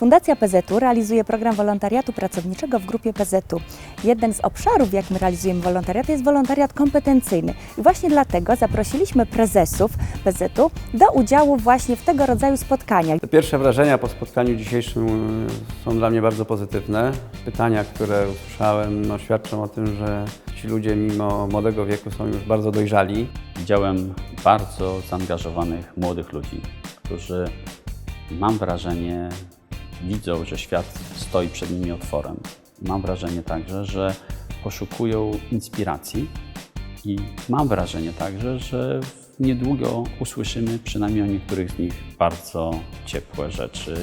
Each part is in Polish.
Fundacja PZU realizuje program wolontariatu pracowniczego w grupie PZU. Jeden z obszarów, w jakim realizujemy wolontariat, jest wolontariat kompetencyjny. I właśnie dlatego zaprosiliśmy prezesów PZU do udziału właśnie w tego rodzaju spotkaniach. Te pierwsze wrażenia po spotkaniu dzisiejszym y, są dla mnie bardzo pozytywne. Pytania, które usłyszałem, no, świadczą o tym, że ci ludzie mimo młodego wieku są już bardzo dojrzali. Widziałem bardzo zaangażowanych młodych ludzi, którzy mam wrażenie widzą, że świat stoi przed nimi otworem. Mam wrażenie także, że poszukują inspiracji i mam wrażenie także, że niedługo usłyszymy przynajmniej o niektórych z nich bardzo ciepłe rzeczy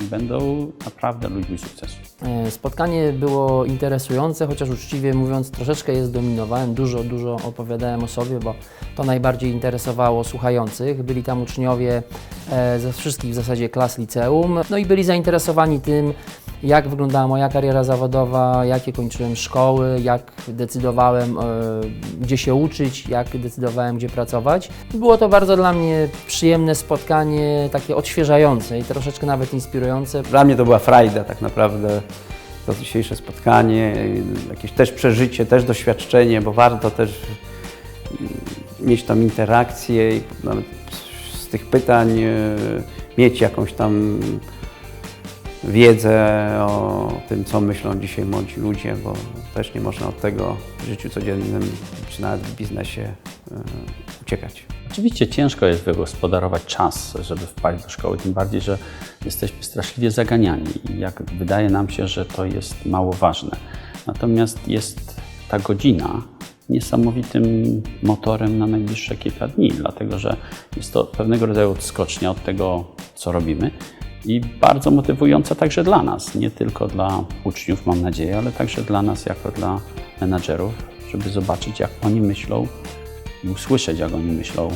i będą naprawdę ludźmi sukcesu. E, Spotkanie było interesujące, chociaż uczciwie mówiąc, troszeczkę je zdominowałem. Dużo, dużo opowiadałem o sobie, bo to najbardziej interesowało słuchających. Byli tam uczniowie e, ze wszystkich w zasadzie klas liceum, no i byli zainteresowani tym, jak wyglądała moja kariera zawodowa, jakie kończyłem szkoły, jak decydowałem, e, gdzie się uczyć, jak decydowałem, gdzie pracować. Było to bardzo dla mnie przyjemne spotkanie, takie odświeżające i troszeczkę nawet inspirujące. Dla mnie to była frajda tak naprawdę to dzisiejsze spotkanie, jakieś też przeżycie, też doświadczenie, bo warto też mm, mieć tam interakcję i nawet z tych pytań y, mieć jakąś tam wiedzę o tym, co myślą dzisiaj młodzi ludzie, bo też nie można od tego w życiu codziennym czy nawet w biznesie y, uciekać. Oczywiście ciężko jest wygospodarować czas, żeby wpaść do szkoły, tym bardziej, że jesteśmy straszliwie zaganiani i jak wydaje nam się, że to jest mało ważne. Natomiast jest ta godzina niesamowitym motorem na najbliższe kilka dni, dlatego że jest to pewnego rodzaju odskocznia od tego, co robimy i bardzo motywująca także dla nas, nie tylko dla uczniów, mam nadzieję, ale także dla nas jako dla menadżerów, żeby zobaczyć, jak oni myślą i usłyszeć, jak oni myślą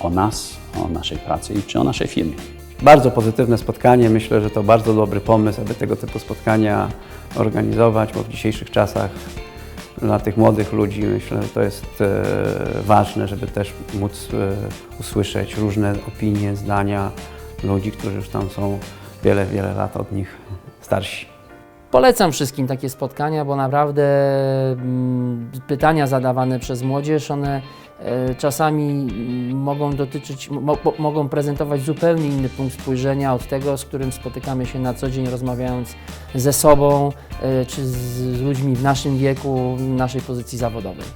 o nas, o naszej pracy i czy o naszej firmie. Bardzo pozytywne spotkanie. Myślę, że to bardzo dobry pomysł, aby tego typu spotkania organizować, bo w dzisiejszych czasach dla tych młodych ludzi myślę, że to jest e, ważne, żeby też móc e, usłyszeć różne opinie, zdania ludzi, którzy już tam są wiele, wiele lat od nich starsi. Polecam wszystkim takie spotkania, bo naprawdę mm, pytania zadawane przez młodzież, one e, czasami mm, mogą dotyczyć, mo, mo- mogą prezentować zupełnie inny punkt spojrzenia od tego, z którym spotykamy się na co dzień, rozmawiając ze sobą e, czy z, z ludźmi w naszym wieku, w naszej pozycji zawodowej.